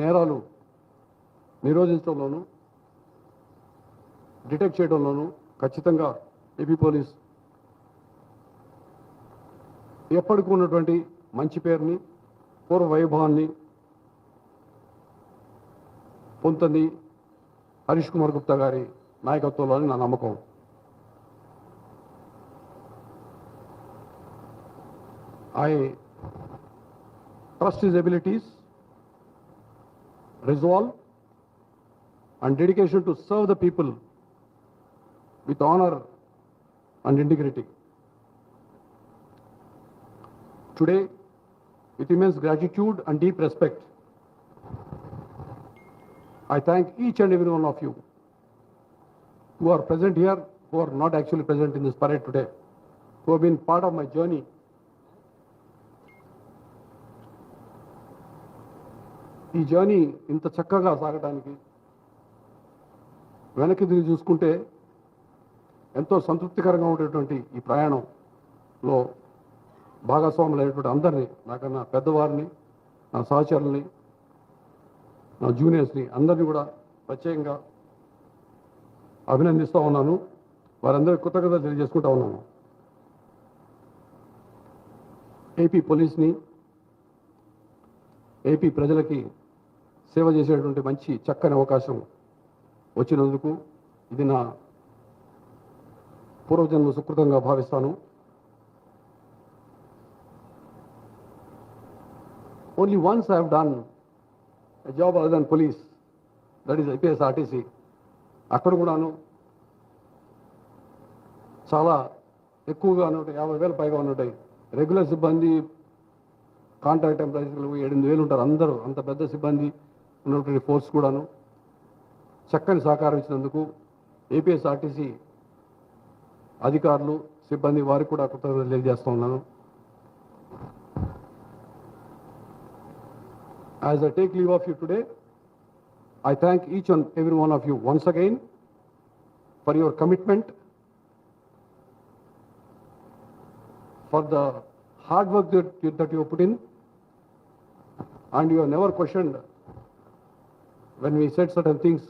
నేరాలు నిరోధించడంలోనూ డిటెక్ట్ చేయడంలోనూ ఖచ్చితంగా AP police ఎప్పటికీ ఉన్నటువంటి మంచి పేరుని పూర్వ వైభవాన్ని పొందుతుంది హరీష్ కుమార్ గుప్తా గారి నాయకత్వంలోని నా నమ్మకం. I trust his abilities, resolve, and dedication to serve the people with honor and integrity. Today, with immense gratitude and deep respect, I thank each and every one of you who are present here, who are not actually present in this parade today, who have been part of my journey ఈ journey ఇంత చక్కగా సాగడానికి వెనక్కి తిరిగి చూసుకుంటే ఎంతో సంతృప్తికరంగా ఉండేటువంటి ఈ ప్రయాణంలో భాగస్వాములు అయినటువంటి అందరినీ నాకన్నా పెద్దవారిని నా సహచరుల్ని నా జూనియర్స్ని అందరినీ కూడా ప్రత్యేకంగా అభినందిస్తూ ఉన్నాను. వారందరికీ కృతజ్ఞతలు తెలియజేసుకుంటా ఉన్నాను. ఏపీ పోలీస్ని ఏపీ ప్రజలకి సేవ చేసేటువంటి మంచి చక్కని అవకాశం వచ్చినందుకు ఇది నా పూర్వజన్మ సుకృతంగా భావిస్తాను. Only once I have done job other than police that is IPS RTC అక్కడ కూడాను చాలా ఎక్కువగా ఉన్నట్టు యాభై వేల పైగా ఉన్నట్టాయి రెగ్యులర్ సిబ్బంది కాంట్రాక్ట్ ఎంప్లాయీస్లు ఎనిమిది వేలు ఉంటారు అందరూ. అంత పెద్ద సిబ్బంది ఉన్నటువంటి ఫోర్స్ కూడాను. చక్కని సహకారం ఇచ్చినందుకు ఏపీఎస్ఆర్టీసీ అధికారులు సిబ్బంది వారికి కూడా కృతజ్ఞతలు తెలియజేస్తూ ఉన్నాను. As a take leave of you today I thank each and every one of you once again for your commitment for the hard work that you, that you put in. And you have never questioned when we said certain things